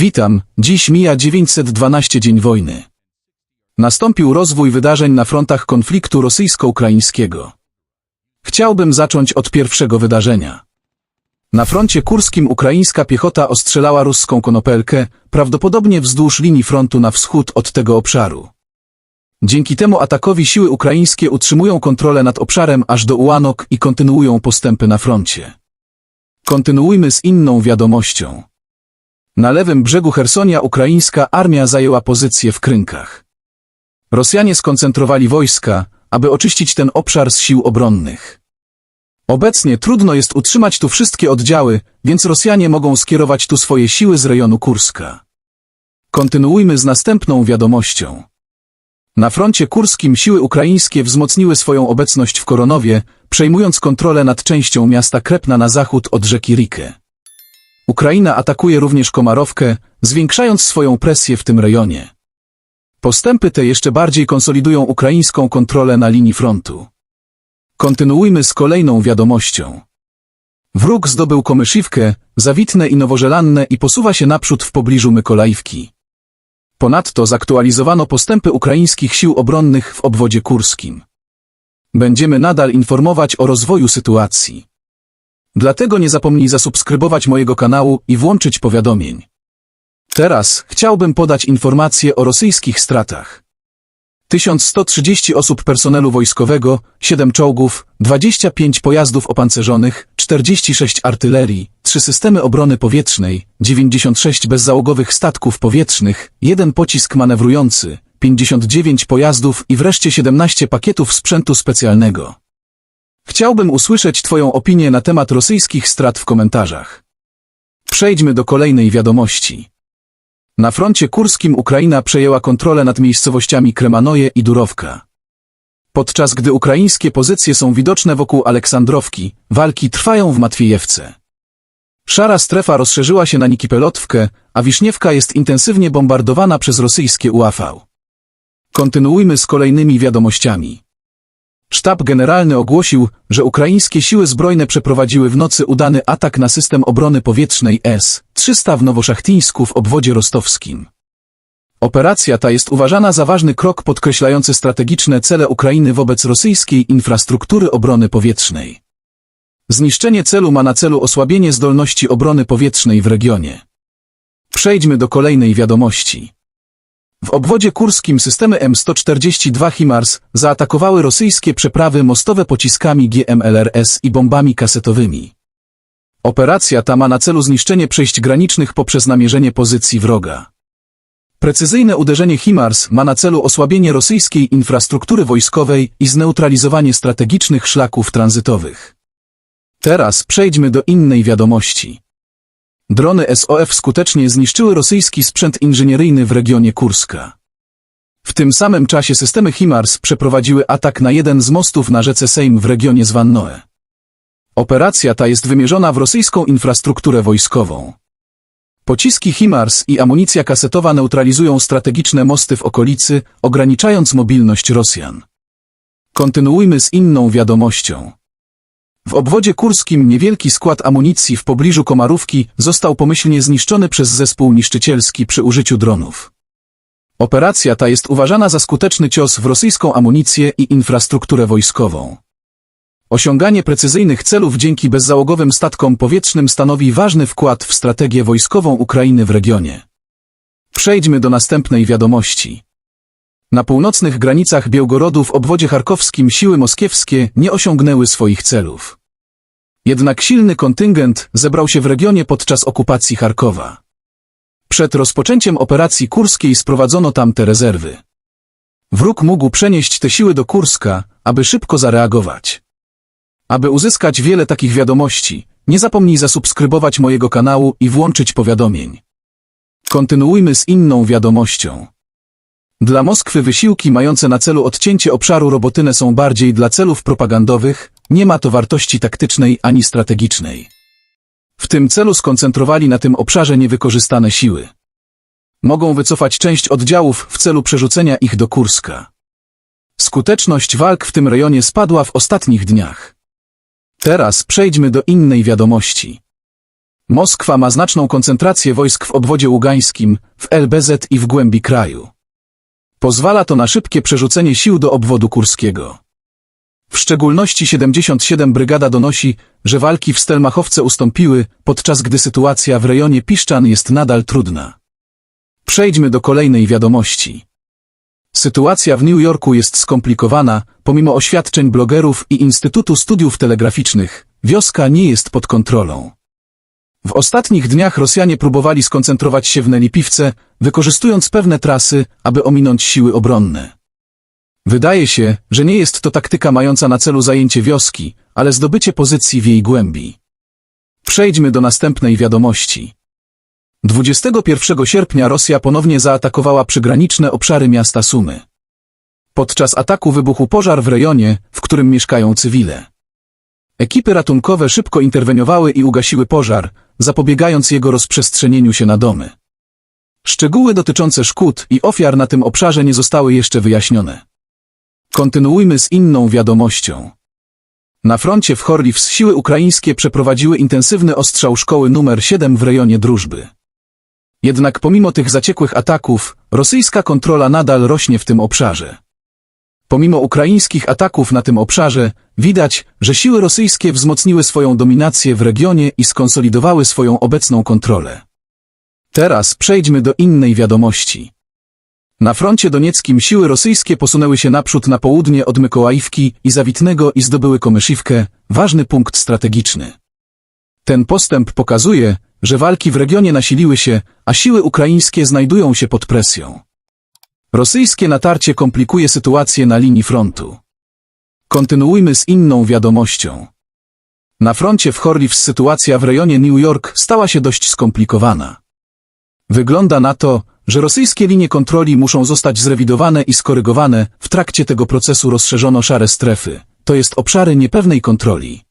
Witam, dziś mija 912 dzień wojny. Nastąpił rozwój wydarzeń na frontach konfliktu rosyjsko-ukraińskiego. Chciałbym zacząć od pierwszego wydarzenia. Na froncie kurskim ukraińska piechota ostrzelała ruską konopelkę, prawdopodobnie wzdłuż linii frontu na wschód od tego obszaru. Dzięki temu atakowi siły ukraińskie utrzymują kontrolę nad obszarem aż do Ułanok i kontynuują postępy na froncie. Kontynuujmy z inną wiadomością. Na lewym brzegu Hersonia ukraińska armia zajęła pozycję w Krynkach. Rosjanie skoncentrowali wojska, aby oczyścić ten obszar z sił obronnych. Obecnie trudno jest utrzymać tu wszystkie oddziały, więc Rosjanie mogą skierować tu swoje siły z rejonu Kurska. Kontynuujmy z następną wiadomością. Na froncie kurskim siły ukraińskie wzmocniły swoją obecność w Koronowie, przejmując kontrolę nad częścią miasta Krepna na zachód od rzeki Rikę. Ukraina atakuje również Komarowkę, zwiększając swoją presję w tym rejonie. Postępy te jeszcze bardziej konsolidują ukraińską kontrolę na linii frontu. Kontynuujmy z kolejną wiadomością. Wróg zdobył Komyszywkę, Zawitne i Nowożelanne i posuwa się naprzód w pobliżu Mykolajwki. Ponadto zaktualizowano postępy ukraińskich sił obronnych w obwodzie kurskim. Będziemy nadal informować o rozwoju sytuacji. Dlatego nie zapomnij zasubskrybować mojego kanału i włączyć powiadomień. Teraz chciałbym podać informacje o rosyjskich stratach. 1130 osób personelu wojskowego, 7 czołgów, 25 pojazdów opancerzonych, 46 artylerii, 3 systemy obrony powietrznej, 96 bezzałogowych statków powietrznych, 1 pocisk manewrujący, 59 pojazdów i wreszcie 17 pakietów sprzętu specjalnego. Chciałbym usłyszeć Twoją opinię na temat rosyjskich strat w komentarzach. Przejdźmy do kolejnej wiadomości. Na froncie kurskim Ukraina przejęła kontrolę nad miejscowościami Kremanoje i Durowka. Podczas gdy ukraińskie pozycje są widoczne wokół Aleksandrowki, walki trwają w Matwiejewce. Szara strefa rozszerzyła się na Nikipelotwkę, a Wiszniewka jest intensywnie bombardowana przez rosyjskie UAV. Kontynuujmy z kolejnymi wiadomościami. Sztab generalny ogłosił, że ukraińskie siły zbrojne przeprowadziły w nocy udany atak na system obrony powietrznej S-300 w Nowoszachtyńsku w obwodzie rostowskim. Operacja ta jest uważana za ważny krok podkreślający strategiczne cele Ukrainy wobec rosyjskiej infrastruktury obrony powietrznej. Zniszczenie celu ma na celu osłabienie zdolności obrony powietrznej w regionie. Przejdźmy do kolejnej wiadomości. W obwodzie kurskim systemy M142 HIMARS zaatakowały rosyjskie przeprawy mostowe pociskami GMLRS i bombami kasetowymi. Operacja ta ma na celu zniszczenie przejść granicznych poprzez namierzenie pozycji wroga. Precyzyjne uderzenie HIMARS ma na celu osłabienie rosyjskiej infrastruktury wojskowej i zneutralizowanie strategicznych szlaków tranzytowych. Teraz przejdźmy do innej wiadomości. Drony SOF skutecznie zniszczyły rosyjski sprzęt inżynieryjny w regionie Kurska. W tym samym czasie systemy HIMARS przeprowadziły atak na jeden z mostów na rzece Sejm w regionie Zwannoe. Operacja ta jest wymierzona w rosyjską infrastrukturę wojskową. Pociski HIMARS i amunicja kasetowa neutralizują strategiczne mosty w okolicy, ograniczając mobilność Rosjan. Kontynuujmy z inną wiadomością. W obwodzie kurskim niewielki skład amunicji w pobliżu Komarówki został pomyślnie zniszczony przez zespół niszczycielski przy użyciu dronów. Operacja ta jest uważana za skuteczny cios w rosyjską amunicję i infrastrukturę wojskową. Osiąganie precyzyjnych celów dzięki bezzałogowym statkom powietrznym stanowi ważny wkład w strategię wojskową Ukrainy w regionie. Przejdźmy do następnej wiadomości. Na północnych granicach Białgorodu w obwodzie charkowskim siły moskiewskie nie osiągnęły swoich celów. Jednak silny kontyngent zebrał się w regionie podczas okupacji Charkowa. Przed rozpoczęciem operacji kurskiej sprowadzono tam te rezerwy. Wróg mógł przenieść te siły do Kurska, aby szybko zareagować. Aby uzyskać wiele takich wiadomości, nie zapomnij zasubskrybować mojego kanału i włączyć powiadomień. Kontynuujmy z inną wiadomością. Dla Moskwy wysiłki mające na celu odcięcie obszaru Robotyne są bardziej dla celów propagandowych, nie ma to wartości taktycznej ani strategicznej. W tym celu skoncentrowali na tym obszarze niewykorzystane siły. Mogą wycofać część oddziałów w celu przerzucenia ich do Kurska. Skuteczność walk w tym rejonie spadła w ostatnich dniach. Teraz przejdźmy do innej wiadomości. Moskwa ma znaczną koncentrację wojsk w obwodzie ługańskim, w LBZ i w głębi kraju. Pozwala to na szybkie przerzucenie sił do obwodu kurskiego. W szczególności 77 Brygada donosi, że walki w Stelmachowce ustąpiły, podczas gdy sytuacja w rejonie Piszczan jest nadal trudna. Przejdźmy do kolejnej wiadomości. Sytuacja w New Yorku jest skomplikowana, pomimo oświadczeń blogerów i Instytutu Studiów Telegraficznych, wioska nie jest pod kontrolą. W ostatnich dniach Rosjanie próbowali skoncentrować się w Nelipiwce, wykorzystując pewne trasy, aby ominąć siły obronne. Wydaje się, że nie jest to taktyka mająca na celu zajęcie wioski, ale zdobycie pozycji w jej głębi. Przejdźmy do następnej wiadomości. 21 sierpnia Rosja ponownie zaatakowała przygraniczne obszary miasta Sumy. Podczas ataku wybuchł pożar w rejonie, w którym mieszkają cywile. Ekipy ratunkowe szybko interweniowały i ugasiły pożar, zapobiegając jego rozprzestrzenieniu się na domy. Szczegóły dotyczące szkód i ofiar na tym obszarze nie zostały jeszcze wyjaśnione. Kontynuujmy z inną wiadomością. Na froncie w Chorliwsk siły ukraińskie przeprowadziły intensywny ostrzał szkoły numer 7 w rejonie Drużby. Jednak pomimo tych zaciekłych ataków, rosyjska kontrola nadal rośnie w tym obszarze. Pomimo ukraińskich ataków na tym obszarze, widać, że siły rosyjskie wzmocniły swoją dominację w regionie i skonsolidowały swoją obecną kontrolę. Teraz przejdźmy do innej wiadomości. Na froncie donieckim siły rosyjskie posunęły się naprzód na południe od Mykołajówki i Zawitnego i zdobyły Komyszywkę, ważny punkt strategiczny. Ten postęp pokazuje, że walki w regionie nasiliły się, a siły ukraińskie znajdują się pod presją. Rosyjskie natarcie komplikuje sytuację na linii frontu. Kontynuujmy z inną wiadomością. Na froncie w Chorliwsk sytuacja w rejonie New York stała się dość skomplikowana. Wygląda na to, że rosyjskie linie kontroli muszą zostać zrewidowane i skorygowane, w trakcie tego procesu rozszerzono szare strefy, to jest obszary niepewnej kontroli.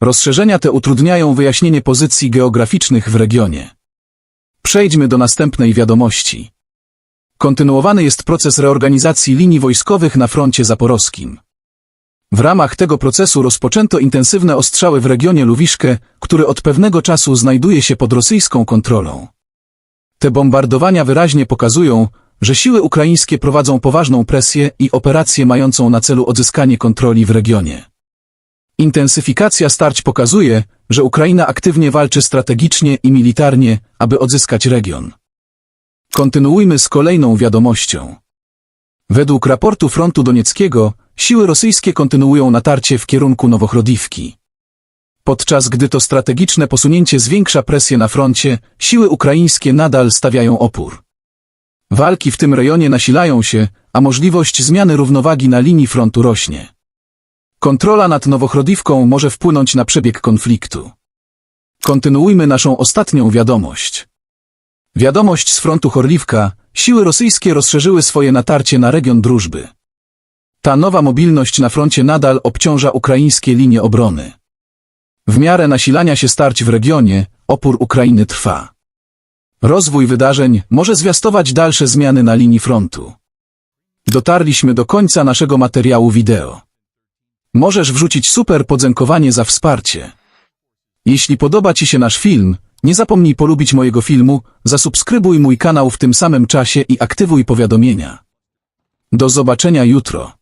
Rozszerzenia te utrudniają wyjaśnienie pozycji geograficznych w regionie. Przejdźmy do następnej wiadomości. Kontynuowany jest proces reorganizacji linii wojskowych na froncie zaporowskim. W ramach tego procesu rozpoczęto intensywne ostrzały w regionie Luwiszkę, który od pewnego czasu znajduje się pod rosyjską kontrolą. Te bombardowania wyraźnie pokazują, że siły ukraińskie prowadzą poważną presję i operację mającą na celu odzyskanie kontroli w regionie. Intensyfikacja starć pokazuje, że Ukraina aktywnie walczy strategicznie i militarnie, aby odzyskać region. Kontynuujmy z kolejną wiadomością. Według raportu frontu donieckiego, siły rosyjskie kontynuują natarcie w kierunku Nowochrodivki. Podczas gdy to strategiczne posunięcie zwiększa presję na froncie, siły ukraińskie nadal stawiają opór. Walki w tym rejonie nasilają się, a możliwość zmiany równowagi na linii frontu rośnie. Kontrola nad Nowochrodivką może wpłynąć na przebieg konfliktu. Kontynuujmy naszą ostatnią wiadomość. Wiadomość z frontu Chorliwka, siły rosyjskie rozszerzyły swoje natarcie na region Drużby. Ta nowa mobilność na froncie nadal obciąża ukraińskie linie obrony. W miarę nasilania się starć w regionie, opór Ukrainy trwa. Rozwój wydarzeń może zwiastować dalsze zmiany na linii frontu. Dotarliśmy do końca naszego materiału wideo. Możesz wrzucić super podziękowanie za wsparcie. Jeśli podoba Ci się nasz film, nie zapomnij polubić mojego filmu, zasubskrybuj mój kanał w tym samym czasie i aktywuj powiadomienia. Do zobaczenia jutro.